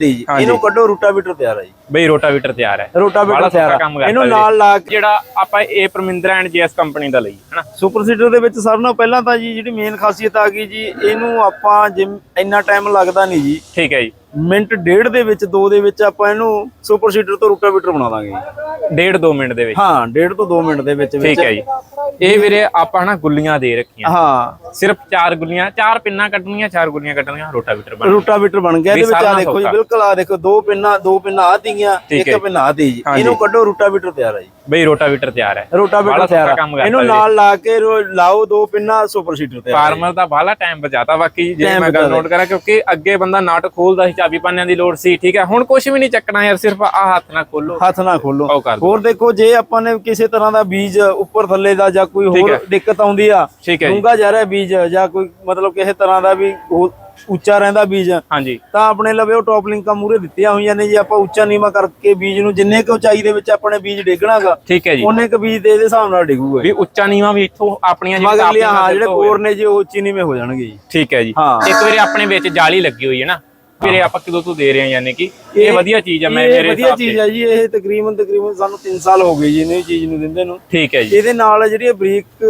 ਜੀ। ਇਹਨੂੰ ਕੱਢੋ ਰੂਟਾਵੀਟਰ ਤਿਆਰ ਹੈ ਜੀ। ਬਈ ਰੋਟਾਵੀਟਰ ਤਿਆਰ ਹੈ। ਰੋਟਾਵੀਟਰ ਤਿਆਰ ਕਰਤਾ ਇਹਨੂੰ। ਨਾਲ ਲਾ ਕੇ ਜਿਹੜਾ ਆਪਾਂ ਇਹ ਪਰਮਿੰਦਰਾ ਐਂਡ ਜੀਐਸ ਕੰਪਨੀ ਦਾ ਲਈ ਹਨਾ? ਸੁਪਰ ਸੀਡਰ ਦੇ ਵਿੱਚ ਸਾਰਿਆਂ ਨਾਲੋਂ ਪਹਿਲਾਂ ਤਾਂ ਜੀ ਜਿਹੜੀ ਮੇਨ ਖਾਸੀਅਤ ਆ ਗਈ ਜੀ ਇਹਨੂੰ ਆਪਾਂ ਜਿਮ ਇੰਨਾ ਟਾਈਮ ਲੱਗਦਾ ਨਹੀਂ ਜੀ। ਠੀਕ ਹੈ ਜੀ। ਮਿੰਟ ਡੇਢ ਦੇ ਵਿੱਚ ਦੋ ਦੇ ਵਿੱਚ ਆਪਾਂ ਇਹਨੂੰ ਸੁਪਰ ਸੀਡਰ ਤੋਂ ਰੂਟਾਵੀਟਰ ਬਣਾ ਦਾਂਗੇ ਡੇਢ 2 ਮਿੰਟ ਦੇ ਵਿੱਚ। ਹਾਂ ਡੇਢ ਤੋਂ 2 ਮਿੰਟ ਦੇ ਵਿੱਚ ਵਿੱਚ। ਠੀਕ ਹੈ ਜੀ। ਇਹ ਵੀਰੇ ਆਪਾਂ ਨਾ ਗੁੱਲੀਆਂ ਦੇ ਰੱਖੀਆਂ। ਹਾਂ। ਸਿਰਫ ਚਾਰ ਗੁੱਲੀਆਂ ਚਾਰ ਪਿੰਨਾਂ ਕੱਢਣੀਆਂ ਚਾਰ ਗੁੱਲੀਆਂ ਕੱਢਣੀਆਂ ਰੋਟਾਵੀਟਰ ਬਣ ਰੂਟਾਵੀਟਰ ਬਣ ਗਿਆ ਇਹਦੇ ਵਿੱਚ ਆ ਦੇਖੋ ਜੀ। ਬਿਲਕੁਲ ਆ ਦੇਖੋ ਦੋ ਪਿੰਨਾਂ ਦੋ ਪਿੰਨਾਂ ਆ ਤੀਆਂ ਹੈ ਇੱਕ ਪਿੰਨਾ ਆ ਤੀ ਜੀ। ਇਹਨੂੰ ਕੱਢੋ ਰੂਟਾਵੀਟਰ ਤਿਆਰ ਹੈ ਜੀ। ਬਈ ਰੋਟਾਵੀਟਰ ਤਿਆਰ ਹੈ। ਰੋਟਾਵੀਟਰ ਤਿਆਰ ਕਰਤਾ ਇਹਨੂੰ। ਨਾਲ ਲਾ ਕੇ ਲਾਓ ਦੋ ਪਿੰਨਾਂ ਸੁਪਰ ਸੀਡਰ ਹੈ ਫਾਰਮਰ ਦਾ ਬਾਹਲਾ ਟਾਈਮ ਬਚਾਤਾ। ਬਾਕੀ ਜੇ ਮੈਂ ਗੱਲ। ਨੋਟ ਕਰਾਂ ਕਿਉਂਕਿ ਅੱਗੇ ਬੰਦਾ ਨਾਟ ਖੋਲਦਾ ਸੀ ਚਾਬੀ ਪਾਨਿਆਂ ਦੀ ਲੋੜ ਸੀ ਠੀਕ ਹੈ? ਹੁਣ ਕੁਝ ਵੀ ਨਹੀਂ ਚੱਕਣਾ ਯਾਰ ਸਿਰਫ ਆ ਹੱਥ ਨਾਲ ਖੋਲੋ। ਹੱਥ ਨਾ ਖੋਲੋ। ਉਹ ਕਰ ਦਿਓ। ਹੋਰ ਦੇਖੋ ਜੇ ਆਪਾਂ ਨੇ ਕਿਸੇ ਤਰ੍ਹਾਂ ਦਾ ਬੀਜ ਉੱਪਰ ਥੱਲੇ ਦਾ ਜਾਂ ਕੋਈ ਠੀਕ ਹੋਰ ਹੈ। ਦਿੱਕਤ ਆਉਂਦੀ ਆ ਠੀਕ ਹੈ ਜੀ। ਡੂੰਘਾ ਜਾ ਰਿਹਾ ਬੀਜ ਜਾਂ ਕੋਈ ਮਤਲਬ ਕਿਸੇ ਤਰ੍ਹਾਂ ਦਾ ਵੀ ਉਹ ਉੱਚਾ ਰਹਿੰਦਾ ਬੀਜ ਹਾਂਜੀ। ਤਾਂ ਆਪਣੇ ਲਵੇ ਉਹ ਟੌਪ ਲਿੰਕਾਂ ਮੂਰੇ ਦਿੱਤੀਆਂ ਹੋਈਆਂ ਨੇ ਜੀ ਆਪਾਂ ਉੱਚਾ ਨੀਵਾ ਕਰਕੇ ਬੀਜ ਨੂੰ ਜਿੰਨੇ ਕੁ ਉਚਾਈ ਦੇ ਵਿੱਚ ਆਪਣੇ ਬੀਜ ਡੇਗਣਾਗਾ ਠੀਕ ਹੈ ਜੀ। ਉਹਨੇ ਕੁ ਬੀਜ ਦੇ ਇਹਦੇ ਹਿਸਾਬ ਨਾਲ ਡਿੱਗੂਗਾ ਵੀ ਉੱਚਾ ਨੀਵਾ ਵੀ ਇੱਥੋਂ ਆਪਣੀਆਂ ਜਿਹੜੀਆਂ ਮਗਰ ਲਿਆ ਹਾਂ ਜਿਹੜੇ। ਕੋਰ ਨੇ ਜੀ ਉਹ ਉੱਚੀ ਨੀਵੇਂ ਹੋ ਜਾਣਗੇ ਜੀ। ਠੀਕ ਹੈ ਜੀ। ਹਾਂ। ਇੱਕ ਵਾਰੀ ਆਪਣੇ ਵਿੱਚ ਜਾਲੀ ਲੱਗੀ ਹੋਈ ਹੈ ਨਾ ਵੀਰੇ ਆਪਾਂ ਕਿਦੋਂ ਤੋਂ ਦੇ ਰਹੇ ਹਾਂ ਯਾਨੀ ਕਿ ਇਹ ਵਧੀਆ ਚੀਜ਼ ਹੈ ਮੈਂ ਇਹ ਮੇਰੇ ਵਧੀਆ ਚੀਜ਼ ਹੈ ਜੀ ਇਹ ਤਕਰੀਬਨ ਤਕਰੀਬਨ ਸਾਨੂੰ 3 ਸਾਲ ਹੋ ਗਏ ਜੀ ਇਹਨੂੰ ਚੀਜ਼ ਨੂੰ ਦਿੰਦੇ ਨੂੰ। ਠੀਕ ਹੈ ਜੀ। ਇਹਦੇ ਨਾਲ ਜਿਹੜੀ ਬਰੀਕ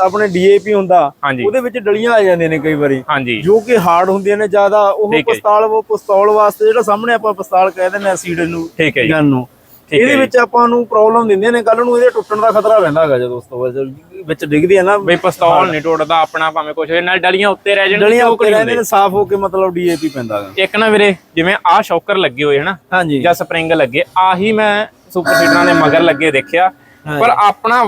ਆਪਣੇ ਡੀਏਪੀ ਹੁੰਦਾ ਉਹਦੇ ਵਿੱਚ ਡਲੀਆਂ ਆ ਜਾਂਦੀਆਂ ਨੇ ਕਈ ਵਾਰੀ। ਜੋ ਕਿ ਹਾਰਡ ਹੁੰਦੀਆਂ ਨੇ ਜ਼ਿਆਦਾ ਉਹ। ਪਿਸਤੌਲ ਉਹ ਪਿਸਤੌਲ ਵਾਸਤੇ ਜਿਹੜਾ ਸਾਹਮਣੇ ਆਪਾਂ ਪਿਸਤੌਲ ਕਹਿ ਦਿੰਦੇ ਆ ਸੀਡ ਨੂੰ ਠੀਕ ਹੈ ਜੀ। ਗਨ ਨੂੰ। ਇਹਦੇ ਵਿੱਚ ਆਪਾਂ ਨੂੰ ਪ੍ਰੋਬਲਮ ਦਿੰਦੀਆਂ ਨੇ ਕੱਲ ਨੂੰ ਇਹਦੇ ਟੁੱਟਣ ਦਾ ਖਤਰਾ ਰਹਿੰਦਾ ਹੈਗਾ ਜਦੋਂ ਉਸ ਤੋਂ ਬਾਅਦ ਜਦੋਂ ਵਿੱਚ ਡਿੱਗਦੀ ਹੈ ਨਾ। ਬਈ ਪਿਸਤੌਲ ਨਹੀਂ ਟੁੱਟਦਾ ਆਪਣਾ ਭਾਵੇਂ ਕੁਝ ਨਾਲ ਡਲੀਆਂ ਉੱਤੇ ਰਹਿ ਜਾਣ ਡਲੀਆਂ ਉੱਤੇ ਰਹਿੰਦੇ ਨੇ ਸਾਫ਼ ਹੋ ਕੇ ਮਤਲਬ ਡੀਏਪੀ ਪੈਂਦਾ ਹੈਗਾ। ਇੱਕ ਨਾ ਵੀਰੇ ਜਿਵੇਂ ਆਹ ਸ਼ੌਕਰ ਲੱਗੇ ਹੋਏ ਹਨਾ? ਹਾਂਜੀ। ਜਾਂ ਸਪਰਿੰਗ ਲੱਗੇ ਆਹੀ ਮੈਂ ਸੁਪਰ ਸੀਡਰਾਂ ਦੇ ਮਗਰ ਲੱਗੇ ਦੇਖਿਆ। ਪਰ ਆਪਣਾ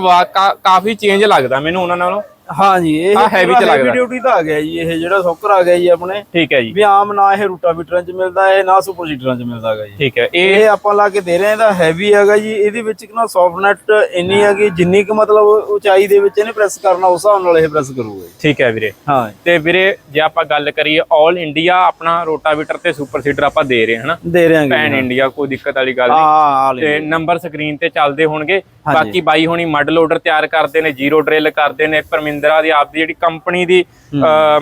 ਕਾਫੀ ਚੇਂਜ ਲੱਗਦਾ ਮੈਨੂੰ ਉਹਨਾਂ ਨਾਲੋਂ। ਹਾਂਜੀ ਇਹ ਆਹ heavy ਚ ਲੱਗਦਾ। ਡਿਊਟੀ ਤਾਂ ਆ ਗਿਆ ਜੀ ਇਹ ਜਿਹੜਾ ਸੌਕਰ ਆ ਗਿਆ ਜੀ ਆਪਣੇ। ਠੀਕ ਹੈ ਜੀ। ਵੀ ਆਮ ਨਾ ਇਹ ਰੂਟਾਵੀਟਰਾਂ 'ਚ ਮਿਲਦਾ ਹੈ ਨਾ ਸੁਪਰ 'ਚ ਮਿਲਦਾ ਹੈਗਾ ਜੀ। ਠੀਕ ਹੈ ਇਹ ਇਹ ਆਪਾਂ ਲਾ ਕੇ ਦੇ ਰਹੇ ਹਾਂ ਇਹਦਾ ਹੈਵੀ ਹੈਗਾ ਜੀ ਇਹਦੇ ਵਿੱਚ ਇੱਕ ਨਾ ਸੌਫਟਨੈਟ ਇੰਨੀ ਹੈਗੀ ਜਿੰਨੀ ਕੁ ਮਤਲਬ ਉਚਾਈ ਦੇ ਵਿੱਚ ਇਹਨੇ ਪ੍ਰੈਸ ਕਰਨਾ ਉਸ ਹਿਸਾਬ ਨਾਲ ਇਹ ਪ੍ਰੈਸ ਕਰੂਗਾ ਜੀ। ਠੀਕ ਹੈ ਵੀਰੇ। ਹਾਂ। ਤੇ ਵੀਰੇ ਜੇ ਆਪਾਂ ਗੱਲ ਕਰੀਏ 올 ਇੰਡੀਆ ਆਪਣਾ ਰੋਟਾਵੀਟਰ ਤੇ ਸੁਪਰ ਸੀਡਰ ਆਪਾਂ ਦੇ ਰਹੇ ਹਾਂ ਹਨਾ? ਦੇ ਰਹੇ ਪੈਨ ਹਾਂ। ਇੰਡੀਆ ਕੋਈ ਦਿੱਕਤ ਵਾਲੀ ਗੱਲ ਨਹੀਂ। ਆ ਤੇ ਨੰਬਰ ਸਕਰੀਨ ਤੇ ਚੱਲਦੇ ਹੋਣਗੇ। ਬਾਕੀ ਬਾਈ ਹੁਣੀ ਮੱਡ ਲੋਡਰ ਤਿਆਰ ਕਰਦੇ ਨੇ ਜ਼ੀਰੋ ਡਰਿਲ ਕਰਦੇ ਨੇ ਪਰਮਿੰਦਰਾ ਦੀ ਆਪਦੀ ਜਿਹੜੀ ਕੰਪਨੀ ਦੀ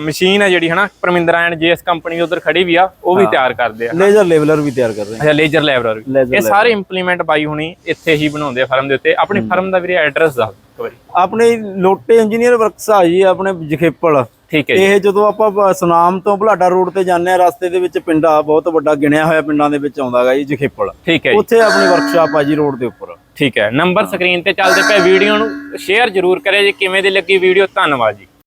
ਮਸ਼ੀਨ ਹੈ ਜਿਹੜੀ ਹਨਾ? ਪਰਮਿੰਦਰਾ ਐਂਡ ਜੀਐਸ ਕੰਪਨੀ ਉਧਰ ਖੜੀ ਵੀ ਆ ਉਹ ਵੀ ਤਿਆਰ ਕਰਦੇ ਆ। ਲੇਜ਼ਰ ਲੈਵਲਰ ਵੀ ਤਿਆਰ ਕਰ ਰਹੇ ਅੱਛਾ ਲੇਜ਼ਰ Laser ਇਹ ਸਾਰੇ ਇੰਪਲੀਮੈਂਟ ਬਾਈ ਹੁਣੀ ਇੱਥੇ ਹੀ ਬਣਾਉਂਦੇ ਆ ਫਰਮ ਦੇ ਉੱਤੇ। ਆਪਣੀ ਫਰਮ ਦਾ ਵੀਰੇ ਐਡਰੈਸ ਦੱਸ ਇੱਕ ਵਾਰੀ। ਹਾਂ। ਆਪਣੇ ਲੋਟੇ ਇੰਜੀਨੀਅਰ ਵਰਕਸ ਆ ਜੀ ਆਪਣੇ ਜਖੇਪਲ। ਠੀਕ ਹੈ ਇਹ ਜਦੋਂ ਆਪਾਂ ਸੁਨਾਮ ਤੋਂ ਬੁਲਾਡਾ ਰੋਡ ਤੇ ਜਾਂਦੇ ਆ ਰਸਤੇ ਦੇ ਵਿੱਚ ਪਿੰਡਾ ਬਹੁਤ ਵੱਡਾ ਗਿਣਿਆ ਹੋਇਆ ਪਿੰਡਾਂ ਦੇ ਵਿੱਚ ਆਉਂਦਾ ਹੈਗਾ ਜੀ ਜਖੇਪਲ। ਠੀਕ ਹੈ ਉੱਥੇ ਆਪਣੀ ਵਰਕਸ਼ਾਪ ਆ ਜੀ ਰੋਡ ਦੇ ਉੱਪਰ। ਠੀਕ ਹੈ। ਨੰਬਰ ਸਕਰੀਨ ਤੇ ਚੱਲਦੇ ਪਏ ਵੀਡੀਓ ਨੂੰ ਸ਼ੇਅਰ ਜ਼ਰੂਰ ਕਰਿਓ ਜੀ। ਕਿਵੇਂ ਦੀ ਲੱਗੀ ਵੀਡੀਓ? ਧੰਨਵਾਦ ਜੀ।